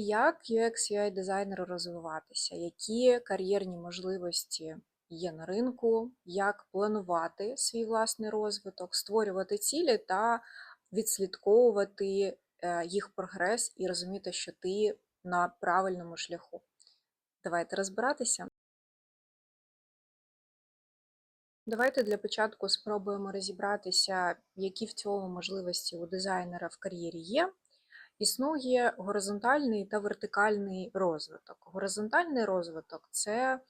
Як UX UI дизайнеру розвиватися? Які кар'єрні можливості є на ринку? Як планувати свій власний розвиток, створювати цілі та відслідковувати е, їх прогрес і розуміти, що ти на правильному шляху? Давайте розбиратися. Давайте для початку спробуємо розібратися, які в цьому можливості у дизайнера в кар'єрі є. Існує горизонтальний та вертикальний розвиток. Горизонтальний розвиток це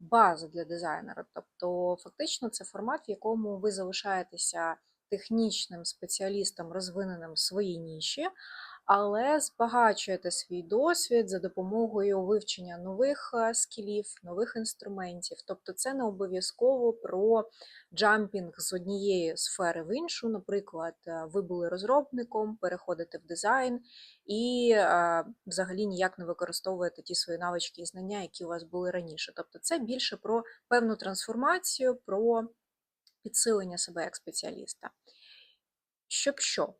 база для дизайнера, тобто фактично це формат, в якому ви залишаєтеся технічним спеціалістом, розвиненим в своїй ніші, але збагачуєте свій досвід за допомогою вивчення нових е, скілів, нових інструментів. Тобто, це не обов'язково про джампінг з однієї сфери в іншу. Наприклад, е, ви були розробником, переходите в дизайн і е, взагалі ніяк не використовуєте ті свої навички і знання, які у вас були раніше. Тобто, це більше про певну трансформацію, про підсилення себе як спеціаліста. Щоб що?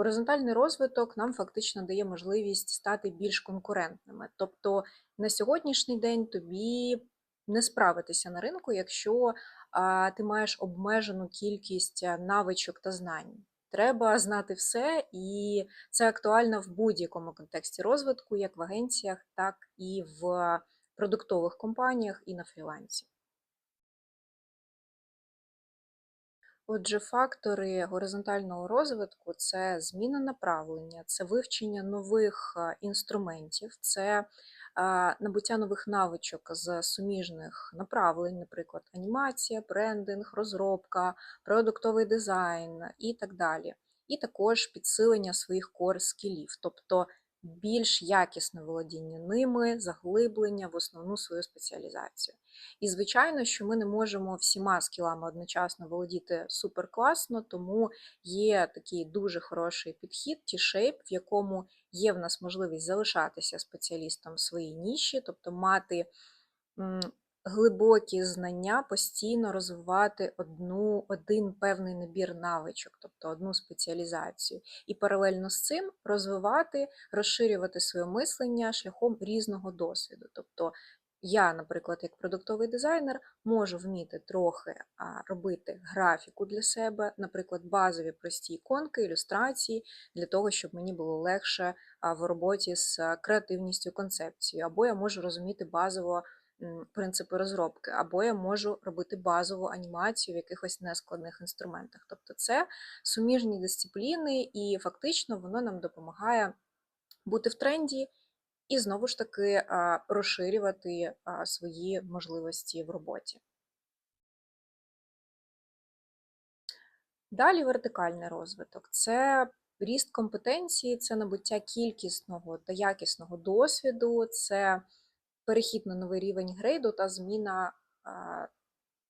Горизонтальний розвиток нам фактично дає можливість стати більш конкурентними. Тобто на сьогоднішній день тобі не справитися на ринку, якщо а, ти маєш обмежену кількість навичок та знань. Треба знати все, і це актуально в будь-якому контексті розвитку, як в агенціях, так і в продуктових компаніях і на фрілансі. Отже, фактори горизонтального розвитку це зміна направлення, це вивчення нових інструментів, це набуття нових навичок з суміжних направлень, наприклад, анімація, брендинг, розробка, продуктовий дизайн і так далі. І також підсилення своїх кор скілів, тобто більш якісне володіння ними, заглиблення в основну свою спеціалізацію. І, звичайно, що ми не можемо всіма скілами одночасно володіти суперкласно, тому є такий дуже хороший підхід, T-shape, в якому є в нас можливість залишатися спеціалістом в своїй ніші, тобто мати глибокі знання, постійно розвивати одну, один певний набір навичок, тобто одну спеціалізацію. І паралельно з цим розвивати, розширювати своє мислення шляхом різного досвіду. Тобто я, наприклад, як продуктовий дизайнер, можу вміти трохи робити графіку для себе, наприклад, базові прості іконки, ілюстрації, для того, щоб мені було легше в роботі з креативністю концепцією, або я можу розуміти базово принципи розробки, або я можу робити базову анімацію в якихось нескладних інструментах. Тобто це суміжні дисципліни, і фактично воно нам допомагає бути в тренді і знову ж таки розширювати свої можливості в роботі. Далі вертикальний розвиток це ріст компетенції, це набуття кількісного та якісного досвіду, це перехід на новий рівень грейду та зміна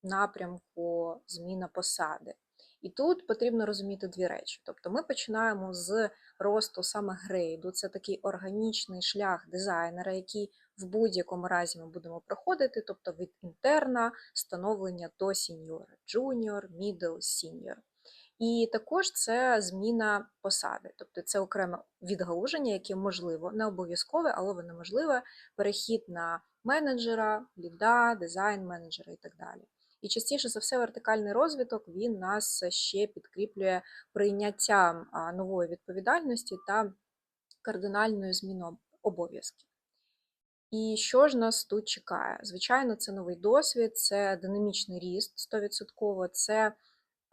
напрямку, зміна посади. І тут потрібно розуміти дві речі. Тобто ми починаємо з росту саме грейду, це такий органічний шлях дизайнера, який в будь-якому разі ми будемо проходити, тобто від інтерна становлення до сіньора, джуніор, мідл, сіньор. І також це зміна посади, тобто це окреме відгалуження, яке можливо, не обов'язкове, але воно можливе, перехід на менеджера, ліда, дизайн-менеджера і так далі. І частіше за все, вертикальний розвиток він нас ще підкріплює прийняттям нової відповідальності та кардинальною зміною обов'язків. І що ж нас тут чекає? Звичайно, це новий досвід, це динамічний ріст 100%, це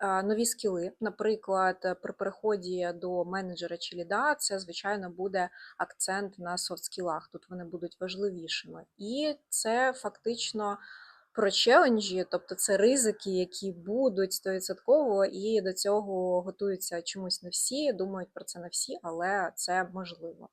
нові скіли. Наприклад, при переході до менеджера чи ліда, це, звичайно, буде акцент на софт-скілах, тут вони будуть важливішими. І це фактично про челенджі, тобто це ризики, які будуть 100%, і до цього готуються чомусь не всі, думають про це не всі, але це можливо.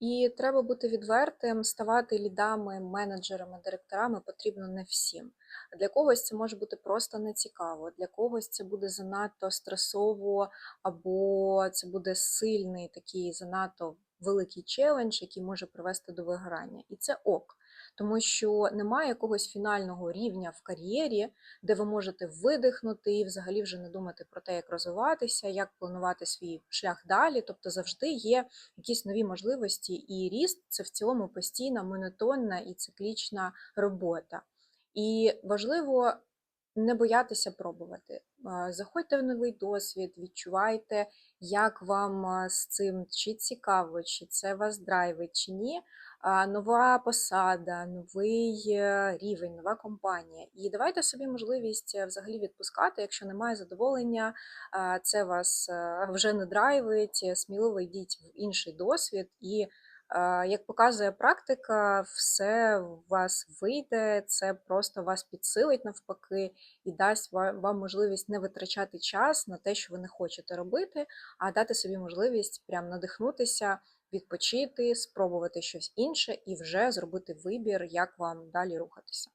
І треба бути відвертим, ставати лідами, менеджерами, директорами потрібно не всім. Для когось це може бути просто нецікаво, для когось це буде занадто стресово, або це буде сильний такий занадто великий челендж, який може привести до вигорання. І це ок. тому що немає якогось фінального рівня в кар'єрі, де ви можете видихнути і взагалі вже не думати про те, як розвиватися, як планувати свій шлях далі. Тобто завжди є якісь нові можливості, і ріст це в цілому постійна, монотонна і циклічна робота. І важливо не боятися пробувати. Заходьте в новий досвід, відчувайте, як вам з цим чи цікаво, чи це вас драйвить, чи ні. Нова посада, новий е, рівень, нова компанія. І давайте собі можливість е, взагалі відпускати, якщо немає задоволення, це вас е, вже не драйвить, сміливо йдіть в інший досвід і як показує практика, все у вас вийде, це просто вас підсилить навпаки і дасть вам можливість не витрачати час на те, що ви не хочете робити, а дати собі можливість прям надихнутися, відпочити, спробувати щось інше і вже зробити вибір, як вам далі рухатися.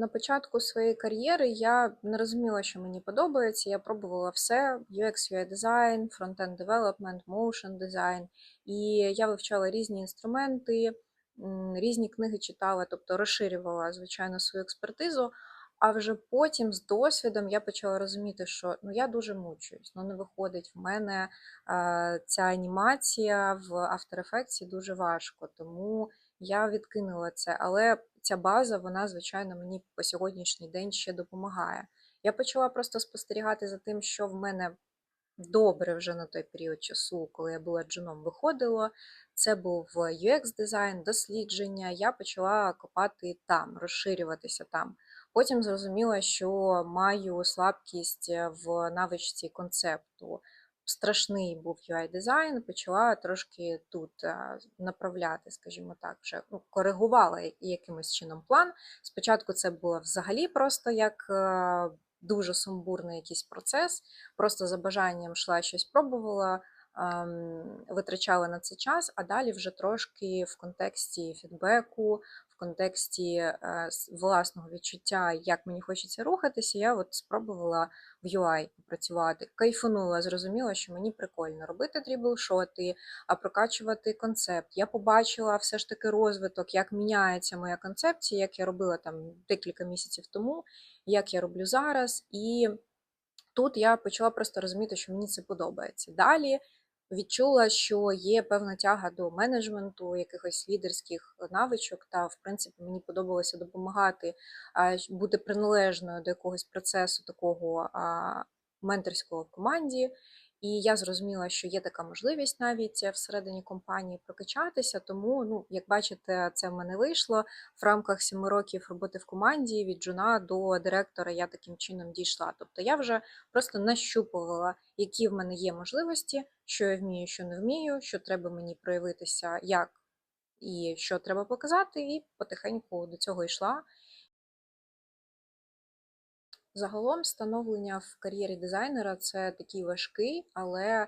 На початку своєї кар'єри я не розуміла, що мені подобається. Я пробувала все: UX, UI дизайн, фронтенд девелопмент, motion дизайн. І я вивчала різні інструменти, різні книги читала, тобто розширювала, звичайно, свою експертизу. А вже потім з досвідом я почала розуміти, що ну я дуже мучуюсь, ну не виходить в мене е, ця анімація в After Effects дуже важко, тому я відкинула це. Але ця база, вона, звичайно, мені по сьогоднішній день ще допомагає. Я почала просто спостерігати за тим, що в мене добре вже на той період часу, коли я була джуном, виходило. Це був UX-дизайн, дослідження. Я почала копати там, розширюватися там. Потім зрозуміла, що маю слабкість в навичці концепту страшний був UI-дизайн, почала трошки тут е, направляти, скажімо так, вже ну, коригувала якимось чином план. Спочатку це було взагалі просто як е, дуже сумбурний якийсь процес, просто за бажанням йшла щось пробувала. Витрачала на це час, а далі вже трошки в контексті фідбеку, в контексті е, власного відчуття, як мені хочеться рухатися, я от спробувала в UI працювати. Кайфанула, зрозуміла, що мені прикольно робити дріблшоти, а прокачувати концепт. Я побачила все ж таки розвиток, як міняється моя концепція, як я робила там декілька місяців тому, як я роблю зараз. І тут я почала просто розуміти, що мені це подобається. Далі відчула, що є певна тяга до менеджменту, якихось лідерських навичок, та, в принципі, мені подобалося допомагати бути приналежною до якогось процесу такого менторського в команді. І я зрозуміла, що є така можливість навіть всередині компанії прокачатися. Тому, ну, як бачите, це в мене вийшло в рамках семи років роботи в команді від джуна до директора. Я таким чином дійшла. Тобто я вже просто нащупувала, які в мене є можливості, що я вмію, що не вмію, що треба мені проявитися, як і що треба показати, і потихеньку до цього йшла. Загалом становлення в кар'єрі дизайнера це такий важкий, але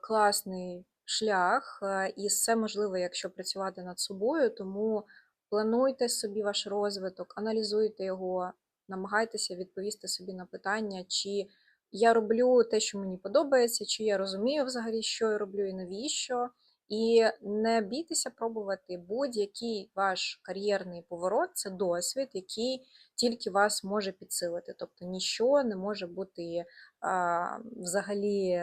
класний шлях, і все можливо, якщо працювати над собою, тому плануйте собі ваш розвиток, аналізуйте його, намагайтеся відповісти собі на питання, чи я роблю те, що мені подобається, чи я розумію взагалі, що я роблю і навіщо. І не бійтеся пробувати будь-який ваш кар'єрний поворот це досвід, який тільки вас може підсилити. Тобто ніщо не може бути а, взагалі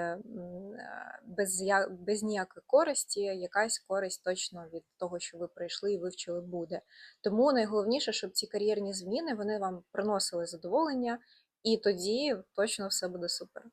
без без ніякої користі, якась користь точно від того, що ви прийшли і вивчили, буде. Тому найголовніше, щоб ці кар'єрні зміни вони вам приносили задоволення, і тоді точно все буде супер.